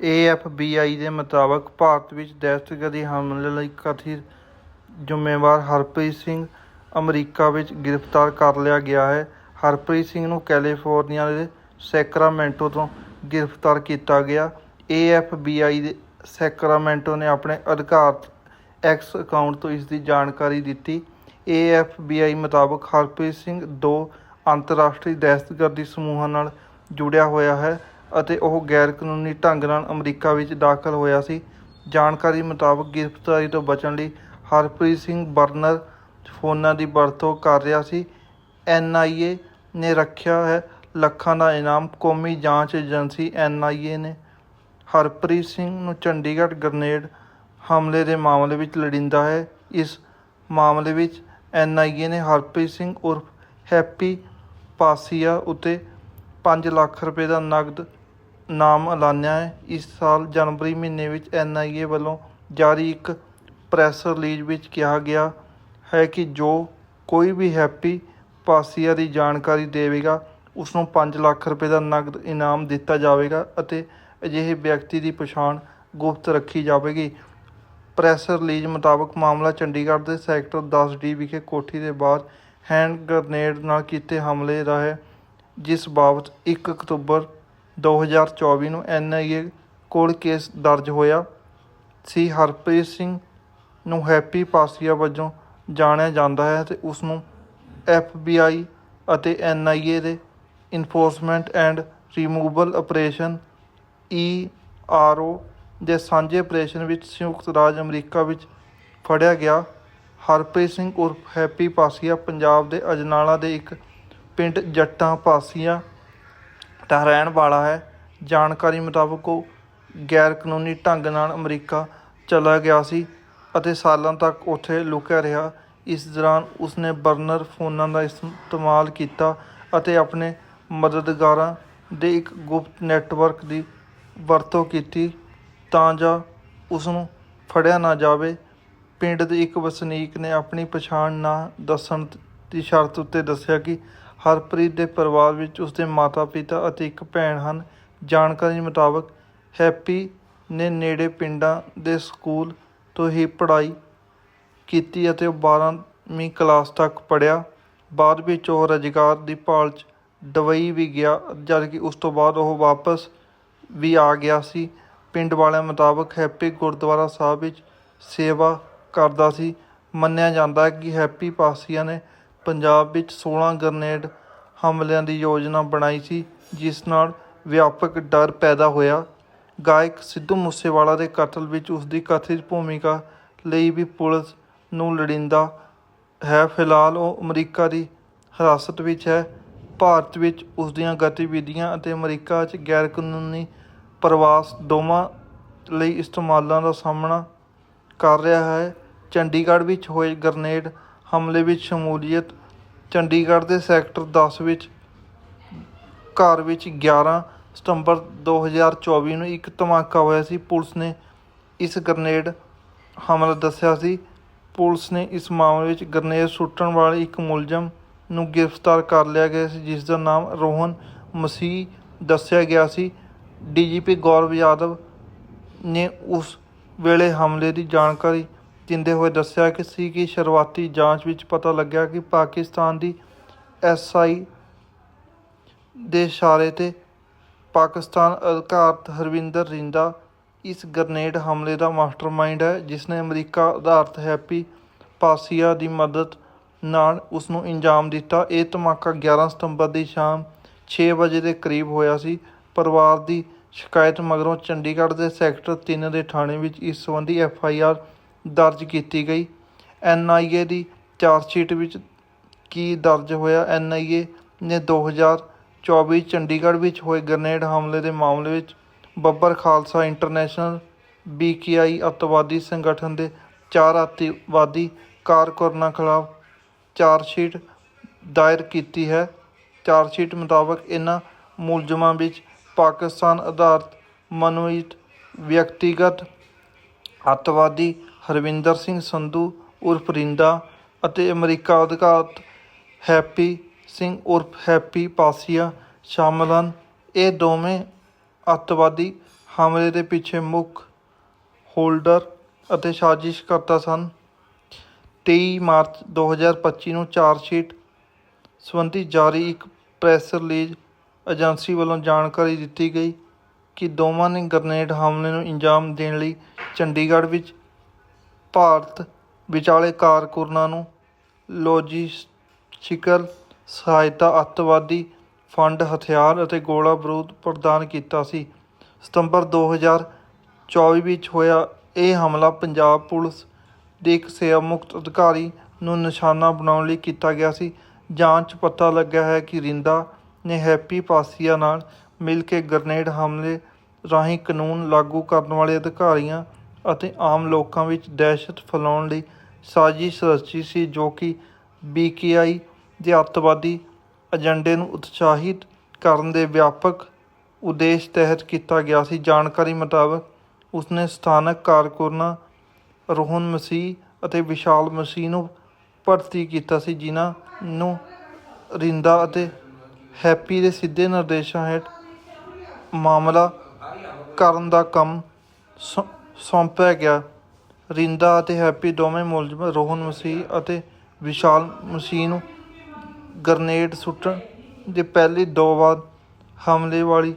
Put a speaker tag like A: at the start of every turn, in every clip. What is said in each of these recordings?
A: ਏਐਫਬੀਆਈ ਦੇ ਮੁਤਾਬਕ ਭਾਰਤ ਵਿੱਚ ਦਹਿਸ਼ਤਗਰਦੀ ਹਮਲੇ ਲਈ ਕਥਿਤ ਜ਼ਿੰਮੇਵਾਰ ਹਰਪ੍ਰੀਤ ਸਿੰਘ ਅਮਰੀਕਾ ਵਿੱਚ ਗ੍ਰਿਫਤਾਰ ਕਰ ਲਿਆ ਗਿਆ ਹੈ। ਹਰਪ੍ਰੀਤ ਸਿੰਘ ਨੂੰ ਕੈਲੀਫੋਰਨੀਆ ਦੇ ਸੈਕਰਾਮੈਂਟੋ ਤੋਂ ਗ੍ਰਿਫਤਾਰ ਕੀਤਾ ਗਿਆ। ਏਐਫਬੀਆਈ ਦੇ ਸੈਕਰਾਮੈਂਟੋ ਨੇ ਆਪਣੇ ਅਧਿਕਾਰਤ ਐਕਸ ਅਕਾਊਂਟ ਤੋਂ ਇਸ ਦੀ ਜਾਣਕਾਰੀ ਦਿੱਤੀ। ਏਐਫਬੀਆਈ ਮੁਤਾਬਕ ਹਰਪ੍ਰੀਤ ਸਿੰਘ ਦੋ ਅੰਤਰਰਾਸ਼ਟਰੀ ਦਹਿਸ਼ਤਗਰਦੀ ਸਮੂਹਾਂ ਨਾਲ ਜੁੜਿਆ ਹੋਇਆ ਹੈ। ਅਤੇ ਉਹ ਗੈਰ ਕਾਨੂੰਨੀ ਢੰਗ ਨਾਲ ਅਮਰੀਕਾ ਵਿੱਚ ਦਾਖਲ ਹੋਇਆ ਸੀ। ਜਾਣਕਾਰੀ ਮੁਤਾਬਕ ਗ੍ਰਿਫਤਾਰੀ ਤੋਂ ਬਚਣ ਲਈ ਹਰਪ੍ਰੀਤ ਸਿੰਘ ਬਰਨਰ ਫੋਨਾਂ ਦੀ ਵਰਤੋਂ ਕਰ ਰਿਹਾ ਸੀ। ਐਨਆਈਏ ਨੇ ਰੱਖਿਆ ਹੈ ਲੱਖਾਂ ਦਾ ਇਨਾਮ। ਕੌਮੀ ਜਾਂਚ ਏਜੰਸੀ ਐਨਆਈਏ ਨੇ ਹਰਪ੍ਰੀਤ ਸਿੰਘ ਨੂੰ ਚੰਡੀਗੜ੍ਹ ਗ੍ਰਨੇਡ ਹਮਲੇ ਦੇ ਮਾਮਲੇ ਵਿੱਚ ਲੋੜੀਂਦਾ ਹੈ। ਇਸ ਮਾਮਲੇ ਵਿੱਚ ਐਨਆਈਏ ਨੇ ਹਰਪ੍ਰੀਤ ਸਿੰਘ ਉਰਫ ਹੈਪੀ ਪਾਸੀਆ ਉਤੇ 5 ਲੱਖ ਰੁਪਏ ਦਾ ਨਗਦ ਨਾਮ ਐਲਾਨਿਆ ਹੈ। ਇਸ ਸਾਲ ਜਨਵਰੀ ਮਹੀਨੇ ਵਿੱਚ ਐੱਨ ਆਈ ਏ ਵੱਲੋਂ ਜਾਰੀ ਇੱਕ ਪ੍ਰੈਸ ਰਿਲੀਜ਼ ਵਿੱਚ ਕਿਹਾ ਗਿਆ ਹੈ ਕਿ ਜੋ ਕੋਈ ਵੀ ਹੈਪੀ ਪਾਸੀਆ ਦੀ ਜਾਣਕਾਰੀ ਦੇਵੇਗਾ ਉਸ ਨੂੰ 5 ਲੱਖ ਰੁਪਏ ਦਾ ਨਗਦ ਇਨਾਮ ਦਿੱਤਾ ਜਾਵੇਗਾ ਅਤੇ ਅਜਿਹੇ ਵਿਅਕਤੀ ਦੀ ਪਛਾਣ ਗੁਪਤ ਰੱਖੀ ਜਾਵੇਗੀ। ਪ੍ਰੈਸ ਰਿਲੀਜ਼ ਮੁਤਾਬਕ ਮਾਮਲਾ ਚੰਡੀਗੜ੍ਹ ਦੇ ਸੈਕਟਰ 10 ਡੀ ਵਿਖੇ ਕੋਠੀ ਦੇ ਬਾਹਰ ਹੈਂਡ ਗ੍ਰਨੇਡ ਨਾਲ ਕੀਤੇ ਹਮਲੇ ਦਾ ਹੈ ਜਿਸ ਬਾਬਤ 1 ਅਕਤੂਬਰ 2024 ਨੂੰ ਐਨਆਈਏ ਕੋਲ ਕੇਸ ਦਰਜ ਹੋਇਆ। ਸੀ ਹਰਪ੍ਰੀਤ ਸਿੰਘ ਨੂੰ ਹੈਪੀ ਪਾਸੀਆ ਵਜੋਂ ਜਾਣਿਆ ਜਾਂਦਾ ਹੈ ਤੇ ਉਸ ਨੂੰ ਐਫਬੀਆਈ ਅਤੇ ਐਨਆਈਏ ਦੇ enforcement and removal operation E R O ਦੇ ਸਾਂਝੇ ਆਪਰੇਸ਼ਨ ਵਿੱਚ ਸੰਯੁਕਤ ਰਾਜ ਅਮਰੀਕਾ ਵਿੱਚ ਫੜਿਆ ਗਿਆ। ਹਰਪ੍ਰੀਤ ਸਿੰਘ ਉਰਫ ਹੈਪੀ ਪਾਸੀਆ ਪੰਜਾਬ ਦੇ ਅਜਨਾਲਾ ਦੇ ਇੱਕ ਪਿੰਡ ਜੱਟਾਂ ਪਾਸੀਆ ਦਾ ਰਹਿਣ ਵਾਲਾ ਹੈ। ਜਾਣਕਾਰੀ ਮੁਤਾਬਕ ਉਹ ਗੈਰ ਕਾਨੂੰਨੀ ਢੰਗ ਨਾਲ ਅਮਰੀਕਾ ਚਲਾ ਗਿਆ ਸੀ ਅਤੇ ਸਾਲਾਂ ਤੱਕ ਉੱਥੇ ਲੁਕਿਆ ਰਿਹਾ। ਇਸ ਦੌਰਾਨ ਉਸਨੇ ਬਰਨਰ ਫੋਨਾਂ ਦਾ ਇਸਤੇਮਾਲ ਕੀਤਾ ਅਤੇ ਆਪਣੇ ਮਦਦਗਾਰਾਂ ਦੇ ਇੱਕ ਗੁਪਤ ਨੈੱਟਵਰਕ ਦੀ ਵਰਤੋਂ ਕੀਤੀ ਤਾਂ ਜੋ ਉਸ ਨੂੰ ਫੜਿਆ ਨਾ ਜਾਵੇ। ਪਿੰਡ ਦੇ ਇੱਕ ਵਸਨੀਕ ਨੇ ਆਪਣੀ ਪਛਾਣ ਨਾ ਦੱਸਣ ਦੀ ਸ਼ਰਤ ਉੱਤੇ ਦੱਸਿਆ ਕਿ ਹਰਪ੍ਰੀਤ ਦੇ ਪਰਿਵਾਰ ਵਿੱਚ ਉਸਦੇ ਮਾਤਾ-ਪਿਤਾ ਅਤੇ ਇੱਕ ਭੈਣ ਹਨ। ਜਾਣਕਾਰੀ ਮੁਤਾਬਕ ਹੈਪੀ ਨੇ ਨੇੜੇ ਪਿੰਡਾਂ ਦੇ ਸਕੂਲ ਤੋਂ ਹੀ ਪੜ੍ਹਾਈ ਕੀਤੀ ਅਤੇ ਉਹ 12ਵੀਂ ਕਲਾਸ ਤੱਕ ਪੜ੍ਹਿਆ। ਬਾਅਦ ਵਿੱਚ ਉਹ ਰੁਜ਼ਗਾਰ ਦੀ ਭਾਲ 'ਚ ਦੁਬਈ ਵੀ ਗਿਆ ਜਦਕਿ ਉਸ ਤੋਂ ਬਾਅਦ ਉਹ ਵਾਪਸ ਵੀ ਆ ਗਿਆ ਸੀ। ਪਿੰਡ ਵਾਲਿਆਂ ਮੁਤਾਬਕ ਹੈਪੀ ਗੁਰਦੁਆਰਾ ਸਾਹਿਬ ਵਿੱਚ ਸੇਵਾ ਕਰਦਾ ਸੀ। ਮੰਨਿਆ ਜਾਂਦਾ ਹੈ ਕਿ ਹੈਪੀ ਪਾਸੀਆਂ ਨੇ ਪੰਜਾਬ ਵਿੱਚ 16 ਗ੍ਰਨੇਡ ਹਮਲਿਆਂ ਦੀ ਯੋਜਨਾ ਬਣਾਈ ਸੀ, ਜਿਸ ਨਾਲ ਵਿਆਪਕ ਡਰ ਪੈਦਾ ਹੋਇਆ। ਗਾਇਕ ਸਿੱਧੂ ਮੂਸੇਵਾਲਾ ਦੇ ਕਤਲ ਵਿੱਚ ਉਸ ਦੀ ਕਥਿਤ ਭੂਮਿਕਾ ਲਈ ਵੀ ਪੁਲਿਸ ਨੂੰ ਲੋੜੀਂਦਾ ਹੈ। ਫਿਲਹਾਲ ਉਹ ਅਮਰੀਕਾ ਦੀ ਹਿਰਾਸਤ ਵਿੱਚ ਹੈ। ਭਾਰਤ ਵਿੱਚ ਉਸ ਦੀਆਂ ਗਤੀਵਿਧੀਆਂ ਅਤੇ ਅਮਰੀਕਾ 'ਚ ਗੈਰਕਾਨੂੰਨੀ ਪ੍ਰਵਾਸ ਦੋਵਾਂ ਲਈ ਇਸਤੇਮਾਲਾਂ ਦਾ ਸਾਹਮਣਾ ਕਰ ਰਿਹਾ ਹੈ। ਚੰਡੀਗੜ੍ਹ ਵਿੱਚ ਹੋਏ ਗ੍ਰਨੇਡ ਹਮਲੇ ਵਿੱਚ ਸ਼ਮੂਲੀਅਤ ਚੰਡੀਗੜ੍ਹ ਦੇ ਸੈਕਟਰ ਦਸ ਵਿੱਚ, ਘਰ ਵਿੱਚ 11 ਸਤੰਬਰ 2024 ਨੂੰ ਇੱਕ ਧਮਾਕਾ ਹੋਇਆ ਸੀ। ਪੁਲਿਸ ਨੇ ਇਸ ਗ੍ਰਨੇਡ ਹਮਲਾ ਦੱਸਿਆ ਸੀ। ਪੁਲਿਸ ਨੇ ਇਸ ਮਾਮਲੇ ਵਿੱਚ ਗ੍ਰਨੇਡ ਸੁੱਟਣ ਵਾਲੇ ਇੱਕ ਮੁਲਜ਼ਮ ਨੂੰ ਗ੍ਰਿਫਤਾਰ ਕਰ ਲਿਆ ਗਿਆ ਸੀ, ਜਿਸ ਦਾ ਨਾਮ ਰੋਹਨ ਮਸੀਹ ਦੱਸਿਆ ਗਿਆ ਸੀ। ਡੀਜੀਪੀ ਗੌਰਵ ਯਾਦਵ ਨੇ ਉਸ ਵੇਲੇ ਹਮਲੇ ਦੀ ਜਾਣਕਾਰੀ ਦਿੰਦੇ ਹੋਏ ਦੱਸਿਆ ਕਿ ਸੀ ਕਿ ਸ਼ੁਰੂਆਤੀ ਜਾਂਚ ਵਿੱਚ ਪਤਾ ਲੱਗਿਆ ਕਿ ਪਾਕਿਸਤਾਨ ਦੀ ਐਸਆਈ ਦੇ ਇਸ਼ਾਰੇ ਤੇ ਪਾਕਿਸਤਾਨ ਅਧਿਕਾਰਤ ਹਰਵਿੰਦਰ ਰਿੰਦਾ ਇਸ ਗ੍ਰਨੇਡ ਹਮਲੇ ਦਾ ਮਾਸਟਰਮਾਈਂਡ ਹੈ ਜਿਸ ਨੇ ਅਮਰੀਕਾ ਆਧਾਰਿਤ ਹੈਪੀ ਪਾਸੀਆ ਦੀ ਮਦਦ ਨਾਲ ਉਸ ਨੂੰ ਇੰਜਾਮ ਦਿੱਤਾ। ਇਹ ਧਮਾਕਾ 11 ਸਤੰਬਰ ਦੀ ਸ਼ਾਮ 6 ਵਜੇ ਦੇ ਕਰੀਬ ਹੋਇਆ ਸੀ। ਪਰਿਵਾਰ ਦੀ ਸ਼ਿਕਾਇਤ ਮਗਰੋਂ ਚੰਡੀਗੜ੍ਹ ਦੇ ਸੈਕਟਰ 3 ਦੇ ਥਾਣੇ ਵਿੱਚ ਇਸ ਸੰਬੰਧੀ ਐਫ ਆਈ ਆਰ ਦਰਜ ਕੀਤੀ ਗਈ। ਐਨ ਆਈ ਏ ਦੀ ਚਾਰਜਸ਼ੀਟ ਵਿੱਚ ਕੀ ਦਰਜ ਹੋਇਆ? ਐਨ ਆਈ ਏ ਨੇ 2024 ਚੰਡੀਗੜ੍ਹ ਵਿੱਚ ਹੋਏ ਗ੍ਰਨੇਡ ਹਮਲੇ ਦੇ ਮਾਮਲੇ ਵਿੱਚ ਬੱਬਰ ਖਾਲਸਾ ਇੰਟਰਨੈਸ਼ਨਲ ਬੀਕੇਆਈ ਅੱਤਵਾਦੀ ਸੰਗਠਨ ਦੇ ਚਾਰ ਅੱਤਵਾਦੀ ਕਾਰਕੁਨਾਂ ਖਿਲਾਫ ਚਾਰਜਸ਼ੀਟ ਦਾਇਰ ਕੀਤੀ ਹੈ। ਚਾਰਜਸ਼ੀਟ ਮੁਤਾਬਕ ਇਹਨਾਂ ਮੁਲਜ਼ਮਾਂ ਵਿੱਚ ਪਾਕਿਸਤਾਨ ਆਧਾਰਿਤ ਮਨੋਨੀਤ ਵਿਅਕਤੀਗਤ ਅੱਤਵਾਦੀ ਹਰਵਿੰਦਰ ਸਿੰਘ ਸੰਧੂ, ਉਰਫ ਰਿੰਦਾ ਅਤੇ ਅਮਰੀਕਾ ਅਧਿਕਾਰਤ ਹੈਪੀ ਸਿੰਘ ਉਰਫ ਹੈਪੀ ਪਾਸੀਆ ਸ਼ਾਮਲ ਹਨ। ਇਹ ਦੋਵੇਂ ਅੱਤਵਾਦੀ ਹਮਲੇ ਦੇ ਪਿੱਛੇ ਮੁੱਖ ਹੋਲਡਰ ਅਤੇ ਸਾਜ਼ਿਸ਼ਕਰਤਾ ਸਨ। 23 ਮਾਰਚ 2025 ਨੂੰ ਚਾਰਜਸ਼ੀਟ ਸੰਬੰਧੀ ਜਾਰੀ ਇੱਕ ਪ੍ਰੈਸ ਰਿਲੀਜ਼ ਏਜੰਸੀ ਵੱਲੋਂ ਜਾਣਕਾਰੀ ਦਿੱਤੀ ਗਈ ਕਿ ਦੋਵਾਂ ਨੇ ਗ੍ਰਨੇਡ ਹਮਲੇ ਨੂੰ ਅੰਜਾਮ ਦੇਣ ਲਈ ਚੰਡੀਗੜ੍ਹ ਵਿੱਚ ਭਾਰਤ ਵਿਚਾਲੇ ਕਾਰਕੁਨਾਂ ਨੂੰ ਲੌਜਿਸਟਿਕਲ ਸਹਾਇਤਾ ਅੱਤਵਾਦੀ ਫੰਡ ਹਥਿਆਰ ਅਤੇ ਗੋਲਾ ਬਾਰੂਦ ਪ੍ਰਦਾਨ ਕੀਤਾ ਸੀ। ਸਤੰਬਰ 2024 ਵਿੱਚ ਹੋਇਆ ਇਹ ਹਮਲਾ ਪੰਜਾਬ ਪੁਲਿਸ ਦੇ ਇੱਕ ਸੇਵਾਮੁਕਤ ਅਧਿਕਾਰੀ ਨੂੰ ਨਿਸ਼ਾਨਾ ਬਣਾਉਣ ਲਈ ਕੀਤਾ ਗਿਆ ਸੀ। ਜਾਂਚ ਪਤਾ ਲੱਗਾ ਹੈ ਕਿ ਰਿੰਦਾ ਨੇ ਹੈਪੀ ਪਾਸੀਆ ਨਾਲ ਮਿਲ ਕੇ ਗ੍ਰਨੇਡ ਹਮਲੇ ਰਾਹੀਂ ਕਾਨੂੰਨ ਲਾਗੂ ਕਰਨ ਵਾਲੇ ਅਧਿਕਾਰੀਆਂ ਅਤੇ ਆਮ ਲੋਕਾਂ ਵਿੱਚ ਦਹਿਸ਼ਤ ਫੈਲਾਉਣ ਲਈ ਸਾਜ਼ਿਸ਼ ਰਚੀ ਸੀ ਜੋ ਕਿ ਬੀਕੇਆਈ ਦੇ ਅੱਤਵਾਦੀ ਏਜੰਡੇ ਨੂੰ ਉਤਸ਼ਾਹਿਤ ਕਰਨ ਦੇ ਵਿਆਪਕ ਉਦੇਸ਼ ਤਹਿਤ ਕੀਤਾ ਗਿਆ ਸੀ। ਜਾਣਕਾਰੀ ਮੁਤਾਬਕ ਉਸਨੇ ਸਥਾਨਕ ਕਾਰਕੁਨਾਂ, ਰੋਹਨ ਮਸੀਹ ਅਤੇ ਵਿਸ਼ਾਲ ਮਸੀਹ ਨੂੰ ਭਰਤੀ ਕੀਤਾ ਸੀ, ਜਿਨ੍ਹਾਂ ਨੂੰ ਰਿੰਦਾ ਅਤੇ ਹੈਪੀ ਦੇ ਸਿੱਧੇ ਨਿਰਦੇਸ਼ਾਂ ਹੇਠ ਮਾਮਲਾ ਕਰਨ ਦਾ ਕੰਮ ਸੌ- ਸੌਂਪਿਆ ਗਿਆ। ਰਿੰਦਾ ਅਤੇ ਹੈਪੀ ਦੋਵੇਂ ਮੁਲਜ਼ਮ ਰੋਹਨ ਮਸੀਹ ਅਤੇ ਵਿਸ਼ਾਲ ਮਸੀਹ ਨੂੰ ਗਰਨੇਡ ਸੁੱਟਣ ਦੇ ਪਹਿਲੇ ਦੋ ਵਾਰ ਹਮਲੇ ਵਾਲੀ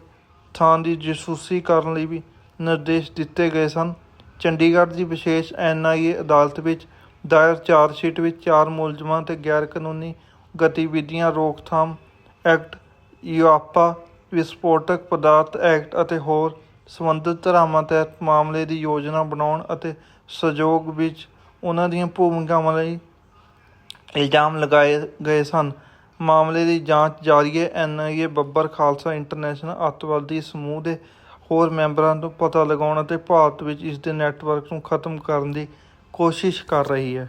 A: ਥਾਂ ਦੀ ਜਾਸੂਸੀ ਕਰਨ ਲਈ ਵੀ ਨਿਰਦੇਸ਼ ਦਿੱਤੇ ਗਏ ਸਨ। ਚੰਡੀਗੜ੍ਹ ਦੀ ਵਿਸ਼ੇਸ਼ ਐਨਆਈਏ ਅਦਾਲਤ ਵਿੱਚ ਦਾਇਰ ਚਾਰਜਸ਼ੀਟ ਵਿੱਚ ਚਾਰ ਮੁਲਜ਼ਮਾਂ ਤੇ ਗੈਰ ਕਾਨੂੰਨੀ ਗਤੀਵਿਧੀਆਂ, ਰੋਕਥਾਮ ਐਕਟ, ਯੂਆਪਾ ਵਿਸਫੋਟਕ ਪਦਾਰਥ ਐਕਟ ਅਤੇ ਹੋਰ ਸੰਬੰਧਿਤ ਧਾਰਾਵਾਂ ਤਹਿਤ ਮਾਮਲੇ ਦੀ ਯੋਜਨਾ ਬਣਾਉਣ ਅਤੇ ਸਹਿਯੋਗ ਵਿੱਚ ਉਹਨਾਂ ਦੀਆਂ ਭੂਮਿਕਾਵਾਂ ਲਈ ਇਲਜ਼ਾਮ ਲਗਾਏ ਗਏ ਸਨ। ਮਾਮਲੇ ਦੀ ਜਾਂਚ ਜਾਰੀ ਹੈ। ਐਨਆਈਏ ਬੱਬਰ ਖਾਲਸਾ ਇੰਟਰਨੈਸ਼ਨਲ ਅੱਤਵਾਦੀ ਸਮੂਹ ਦੇ ਹੋਰ ਮੈਂਬਰਾਂ ਤੋਂ ਪਤਾ ਲਗਾਉਣ ਅਤੇ ਭਾਰਤ ਵਿੱਚ ਇਸ ਦੇ ਨੈਟਵਰਕ ਨੂੰ ਖਤਮ ਕਰਨ ਦੀ ਕੋਸ਼ਿਸ਼ ਕਰ ਰਹੀ ਹੈ।